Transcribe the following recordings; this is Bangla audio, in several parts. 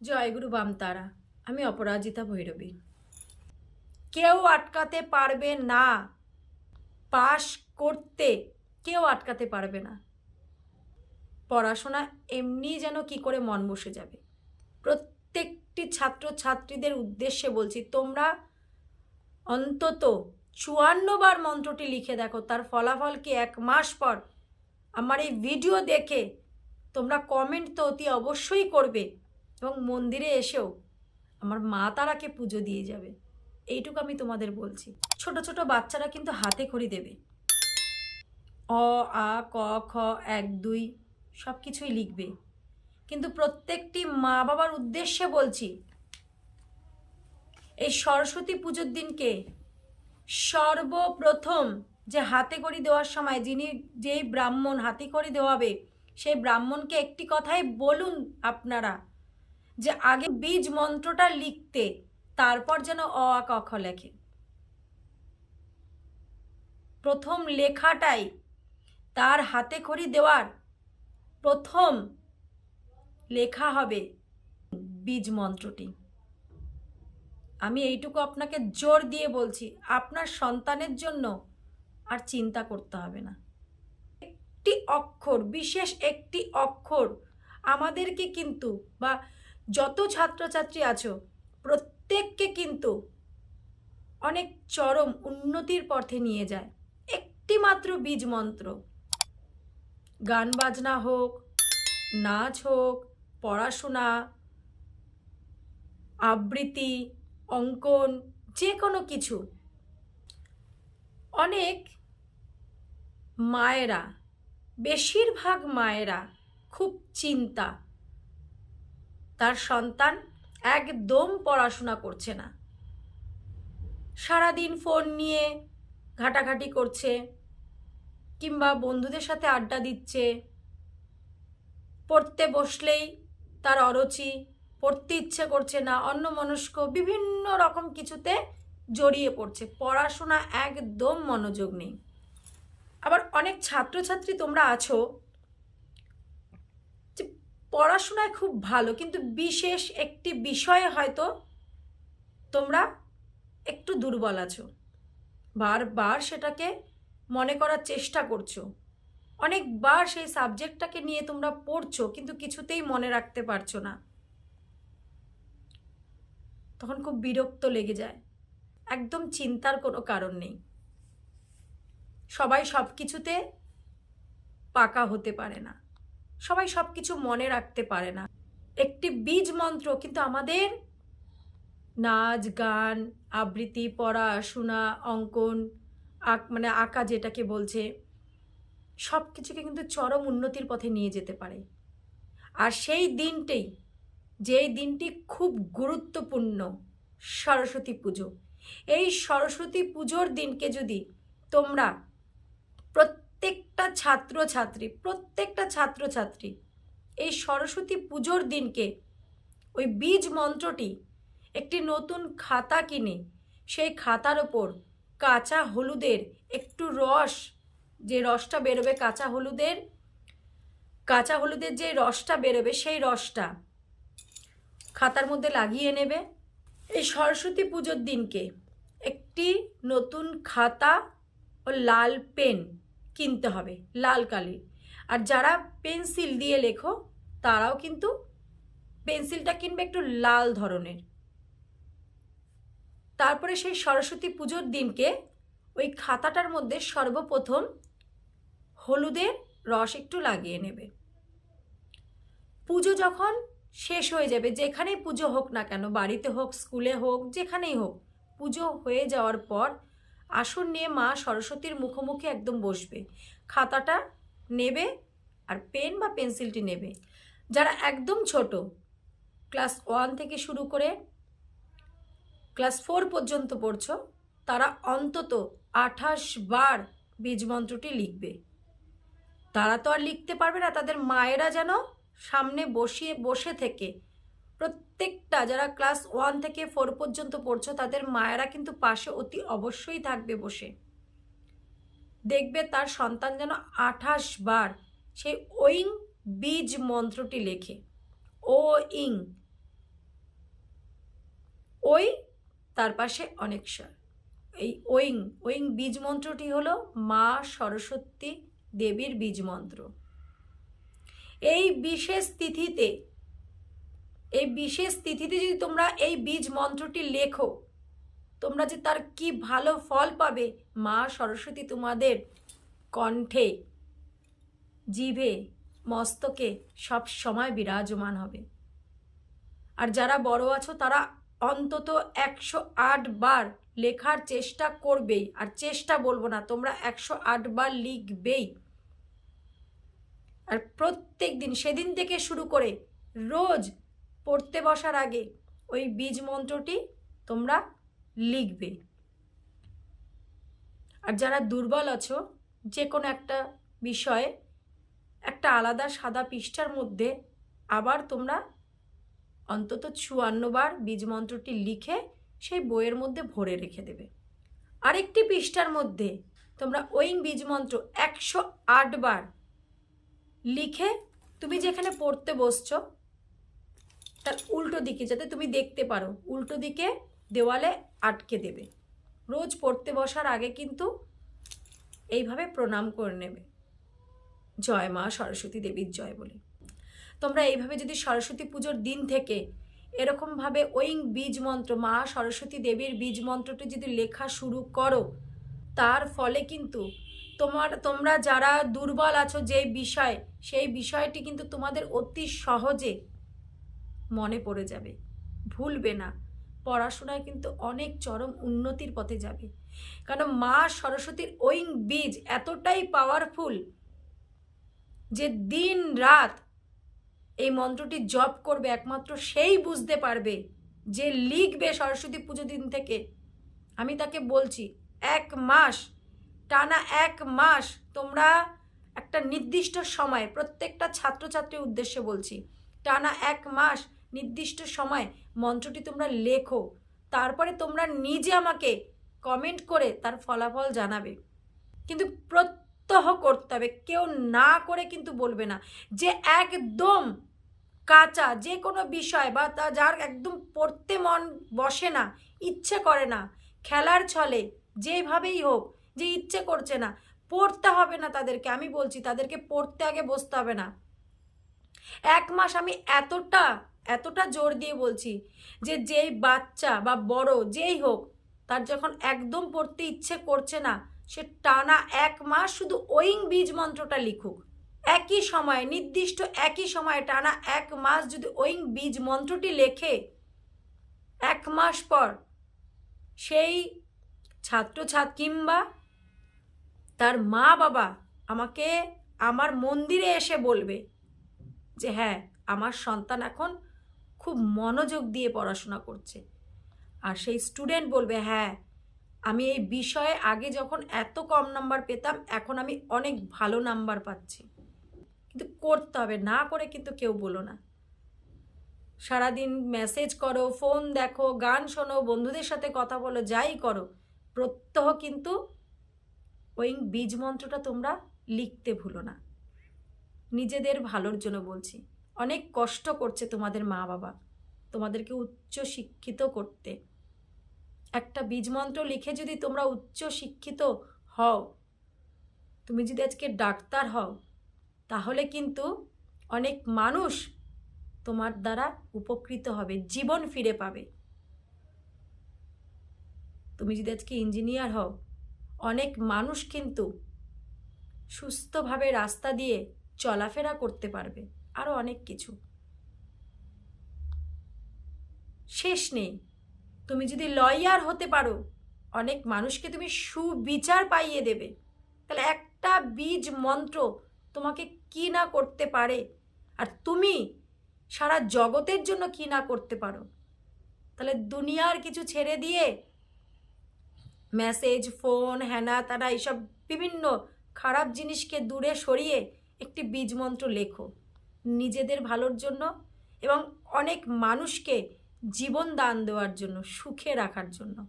জয়গুরু বামতারা, আমি অপরাজিতা ভৈরবী। কেউ আটকাতে পারবে না, পাশ করতে কেউ আটকাতে পারবে না। পড়াশোনা এমনি যেন কি করে মন বসে যাবে। প্রত্যেকটি ছাত্র ছাত্রীদের উদ্দেশ্যে বলছি, তোমরা অন্তত চুয়ান্ন বার মন্ত্রটি লিখে দেখো, তার ফলাফল কি এক মাস পর। আমার এই ভিডিও দেখে তোমরা কমেন্ট তো অতি অবশ্যই করবে। এবং মন্দিরে এসেও আমার মা তারাকে পুজো দিয়ে যাবে। এইটুকু আমি তোমাদের বলছি। ছোট ছোট বাচ্চারা কিন্তু হাতে খড়ি দেবে। অ, আ, ক, খ, এক, দুই সব কিছুই লিখবে। কিন্তু প্রত্যেকটি মা বাবার উদ্দেশ্যে বলছি, এই সরস্বতী পুজোর দিনকে সর্বপ্রথম যে হাতে করি দেওয়ার সময় যিনি যেই ব্রাহ্মণ হাতে করি দেওয়াবে, সেই ব্রাহ্মণকে একটি কথাই বলুন আপনারা যে আগে বীজ মন্ত্রটা লিখতে, তারপর যেন অ আ খ লেখে। প্রথম লেখাটাই তার হাতে খড়ি দেওয়ার প্রথম লেখা হবে বীজ মন্ত্রটি। আমি এইটুকু আপনাকে জোর দিয়ে বলছি, আপনার সন্তানের জন্য আর চিন্তা করতে হবে না। একটি অক্ষর, বিশেষ একটি অক্ষর আমাদেরকে কিন্তু বা যত ছাত্রছাত্রী আছো, প্রত্যেককে কিন্তু অনেক চরম উন্নতির পথে নিয়ে যায়। একটি মাত্র বীজ মন্ত্র। গান বাজনা হোক, নাচ হোক, পড়াশোনা, আবৃত্তি, অঙ্কন যে কোনো কিছু। অনেক মায়েরা, বেশিরভাগ মায়েরা খুব চিন্তা তার সন্তান একদম পড়াশোনা করছে না। সারাদিন ফোন নিয়ে ঘাটাঘাটি করছে, কিংবা বন্ধুদের সাথে আড্ডা দিচ্ছে। পড়তে বসলেই তার অরুচি, পড়তে ইচ্ছে করছে না অন্য মনস্ক বিভিন্ন রকম কিছুতে জড়িয়ে পড়ছে। পড়াশোনা একদম মনোযোগ নেই। আবার অনেক ছাত্রছাত্রী তোমরা আছো পড়াশোনায় খুব ভালো, কিন্তু বিশেষ একটি বিষয়ে হয়তো তোমরা একটু দুর্বল আছো। বারবার সেটাকে মনে করার চেষ্টা করছ। অনেকবার সেই সাবজেক্টটাকে নিয়ে তোমরা পড়ছো, কিন্তু কিছুতেই মনে রাখতে পারছ না। তখন খুব বিরক্ত লেগে যায়। একদম চিন্তার কোনো কারণ নেই। সবাই সব কিছুতে পাকা হতে পারে না। সবাই সব কিছু মনে রাখতে পারে না। একটি বীজ মন্ত্র, কিন্তু আমাদের নাচ, গান, আবৃত্তি পড়াশোনা অঙ্কন, আঁক মানে আঁকা যেটাকে বলছে সব কিছুকে কিন্তু চরম উন্নতির পথে নিয়ে যেতে পারে। আর সেই দিনটাই, যেই দিনটি খুব গুরুত্বপূর্ণ, সরস্বতী পুজো। এই সরস্বতী পুজোর দিনকে যদি তোমরা ছাত্রছাত্রী, প্রত্যেকটা ছাত্রছাত্রী এই সরস্বতী পুজোর দিনকে ওই বীজ মন্ত্রটি একটি নতুন খাতা কিনে সেই খাতার ওপর কাঁচা হলুদের একটু রস, যে রসটা বেরোবে কাঁচা হলুদের কাঁচা হলুদের যে রসটা বেরোবে সেই রসটা খাতার মধ্যে লাগিয়ে নেবে। এই সরস্বতী পুজোর দিনকে একটি নতুন খাতা ও লাল পেন কিনতে হবে, লাল কালির আর যারা পেন্সিল দিয়ে লেখো, তারাও কিন্তু পেন্সিলটা কিনবে একটু লাল ধরনের। তারপরে সেই সরস্বতী পুজোর দিনকে ওই খাতাটার মধ্যে সর্বপ্রথম হলুদের রস একটু লাগিয়ে নেবে। পুজো যখন শেষ হয়ে যাবে, যেখানেই পুজো হোক না কেন, বাড়িতে হোক, স্কুলে হোক, যেখানেই হোক, পুজো হয়ে যাওয়ার পর আসন নিয়ে মা সরস্বতীর মুখোমুখি একদম বসবে। খাতাটা নেবে আর পেন বা পেন্সিলটি নেবে। যারা একদম ছোট, ক্লাস ওয়ান থেকে শুরু করে ক্লাস ফোর পর্যন্ত পড়ছো, তারা অন্তত আঠাশ বার বীজ মন্ত্রটি লিখবে। তারা তো আর লিখতে পারবে না, তাদের মায়েরা যেন সামনে বসিয়ে, বসে থেকে প্রত্যেকটা, যারা ক্লাস ওয়ান থেকে ফোর পর্যন্ত পড়ছো, তাদের মায়েরা কিন্তু পাশে অতি অবশ্যই থাকবে বসে। দেখবে তার সন্তান যেন আঠাশ বার সেই ওইং বীজ মন্ত্রটি লেখে। ও ইং ওই তার পাশে অনেক অনেকস্বর এই ওইং ওইং বীজ মন্ত্রটি হলো মা সরস্বতী দেবীর বীজ মন্ত্র। এই বিশেষ তিথিতে এই বিশেষ তিথিতে যদি তোমরা এই বীজ মন্ত্রটি লেখো, তোমরা যে তার কি ভালো ফল পাবে? মা সরস্বতী তোমাদের কণ্ঠে, জিভে, মস্তকে সব সময় বিরাজমান হবে। আর যারা বড় আছো, তারা অন্তত একশো আট বার লেখার চেষ্টা করবেই। আর চেষ্টা বলব না, তোমরা একশো আট বার লিখবেই। আর প্রত্যেক দিন, সেদিন থেকে শুরু করে রোজ পড়তে বসার আগে ওই বীজ মন্ত্রটি তোমরা লিখবে। আর যারা দুর্বল আছো যে কোনো একটা বিষয়ে একটা আলাদা সাদা পৃষ্ঠার মধ্যে আবার তোমরা অন্তত চুয়ান্নবার বীজ মন্ত্রটি লিখে সেই বইয়ের মধ্যে ভরে রেখে দেবে। আরেকটি পৃষ্ঠার মধ্যে তোমরা ওই বীজ মন্ত্র একশো আট বার লিখে তুমি যেখানে পড়তে বসছো তার উল্টো দিকে যাতে তুমি দেখতে পারো। উল্টো দিকে দেওয়ালে আটকে দেবে। রোজ পড়তে বসার আগে কিন্তু এইভাবে প্রণাম করে নেবে। জয় মা সরস্বতী দেবীর জয় বলে। তোমরা এইভাবে যদি সরস্বতী পুজোর দিন থেকে এরকমভাবে ওই বীজ মন্ত্র, মা সরস্বতী দেবীর বীজ মন্ত্রটি যদি লেখা শুরু করো, তার ফলে কিন্তু তোমার, তোমরা যারা দুর্বল আছো যে বিষয়, সেই বিষয়টি কিন্তু তোমাদের অতি সহজে মনে পড়ে যাবে। ভুলবে না। পড়াশোনায় কিন্তু অনেক চরম উন্নতির পথে যাবে। কারণ মা সরস্বতীর ওইং বীজ এতটাই পাওয়ারফুল যে দিন রাত এই মন্ত্রটি জপ করবে একমাত্র সেই বুঝতে পারবে যে লিখবে সরস্বতী পুজো দিন থেকে। আমি তাকে বলছি, এক মাস, টানা এক মাস তোমরা একটা নির্দিষ্ট সময় প্রত্যেকটা ছাত্রছাত্রীর উদ্দেশ্যে বলছি, টানা এক মাস নির্দিষ্ট সময় মন্ত্রটি তোমরা লেখো। তারপরে তোমরা নিজে আমাকে কমেন্ট করে তার ফলাফল জানাবে। কিন্তু প্রত্যহ করতে হবে, কেউ না করে কিন্তু বলবে না। যে একদম কাঁচা, যে কোনো বিষয় বা তা যার একদম পড়তে মন বসে না, ইচ্ছে করে না, খেলার ছলে, যেভাবেই হোক, যে ইচ্ছে করছে না, পড়তে হবে না তাদেরকে। আমি বলছি, তাদেরকে পড়তে আগে বসতে হবে না। এক মাস আমি এতটা এতটা জোর দিয়ে বলছি যে যেই বাচ্চা বা বড় যেই হোক, তার যখন একদম পড়তে ইচ্ছে করছে না, সে টানা এক মাস শুধু ওইং বীজ মন্ত্রটা লিখুক। একই সময়ে, নির্দিষ্ট একই সময়ে টানা এক মাস যদি ওই বীজ মন্ত্রটি লেখে, এক মাস পর সেই ছাত্রছাত্র কিংবা তার মা বাবা আমাকে আমার মন্দিরে এসে বলবে যে হ্যাঁ আমার সন্তান এখন খুব মনোযোগ দিয়ে পড়াশোনা করছে। আর সেই স্টুডেন্ট বলবে হ্যাঁ আমি এই বিষয়ে আগে যখন এত কম নাম্বার পেতাম, এখন আমি অনেক ভালো নাম্বার পাচ্ছি। কিন্তু করতে হবে, না করে কিন্তু কেউ বলো না। সারাদিন মেসেজ করো ফোন দেখো, গান শোনো, বন্ধুদের সাথে কথা বলো, যাই করো। প্রত্যহ কিন্তু ওই বীজ মন্ত্রটা তোমরা লিখতে ভুলো না। নিজেদের ভালোর জন্য বলছি। অনেক কষ্ট করছে তোমাদের মা বাবা। তোমাদেরকে উচ্চ শিক্ষিত করতে। একটা বীজ মন্ত্র লিখে যদি তোমরা উচ্চ শিক্ষিত হও, তুমি যদি আজকে ডাক্তার হও, তাহলে কিন্তু অনেক মানুষ তোমার দ্বারা উপকৃত হবে, জীবন ফিরে পাবে। তুমি যদি আজকে ইঞ্জিনিয়ার হও, অনেক মানুষ কিন্তু সুস্থভাবে রাস্তা দিয়ে চলাফেরা করতে পারবে। আরও অনেক কিছু। শেষ নেই। তুমি যদি লয়ার হতে পারো, অনেক মানুষকে তুমি সুবিচার পাইয়ে দেবে। তাহলে একটা বীজ মন্ত্র তোমাকে কি না করতে পারে? আর তুমি সারা জগতের জন্য কি না করতে পারো? তাহলে দুনিয়ার কিছু ছেড়ে দিয়ে মেসেজ ফোন হ্যানা তারা এইসব বিভিন্ন খারাপ জিনিসকে দূরে সরিয়ে একটি বীজ মন্ত্র লেখো। নিজেদের ভালোর জন্য এবং অনেক মানুষকে জীবন দান দেওয়ার জন্য, সুখে রাখার জন্য।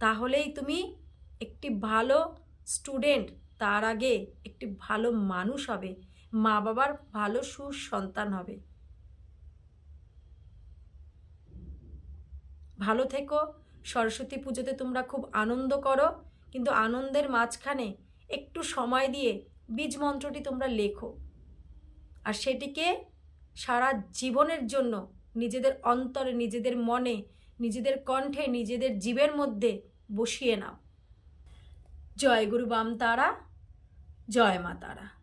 তাহলেই তুমি একটি ভালো স্টুডেন্ট তার আগে একটি ভালো মানুষ হবে মা বাবার ভালো সুসন্তান হবে। ভালো থেকো, সরস্বতী পুজোতে তোমরা খুব আনন্দ করো, কিন্তু আনন্দের মাঝখানে একটু সময় দিয়ে বীজ মন্ত্রটি তোমরা লেখো। আর সেটিকে সারা জীবনের জন্য নিজেদের অন্তরে, নিজেদের মনে, নিজেদের কণ্ঠে, নিজেদের জীবের মধ্যে বসিয়ে নাও। জয় গুরু বাম তারা, জয় মা তারা।